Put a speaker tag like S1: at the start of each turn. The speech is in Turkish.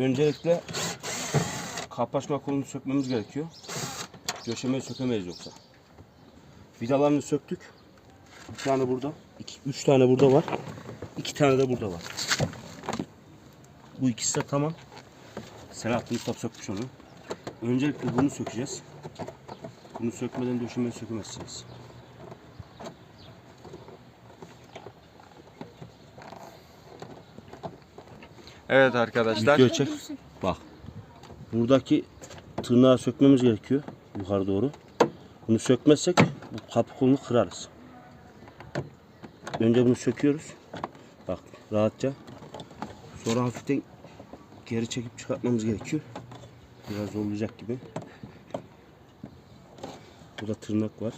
S1: Öncelikle kapaşma kolunu sökmemiz gerekiyor. Döşemeyi sökemeyiz yoksa. Vidalarını söktük. Bir tane burada. iki, üç tane burada var. iki tane de burada var. Bu ikisi de tamam. Selahattin Usta sökmüş onu. Öncelikle bunu sökeceğiz. Bunu sökmeden döşemeyi sökemezsiniz.
S2: Evet arkadaşlar.
S1: Video çek. Bak. Buradaki tırnağı sökmemiz gerekiyor. Yukarı doğru. Bunu sökmezsek bu kapı kolunu kırarız. Önce bunu söküyoruz. Bak rahatça. Sonra hafiften geri çekip çıkartmamız gerekiyor. Biraz zorlayacak gibi. Burada tırnak var.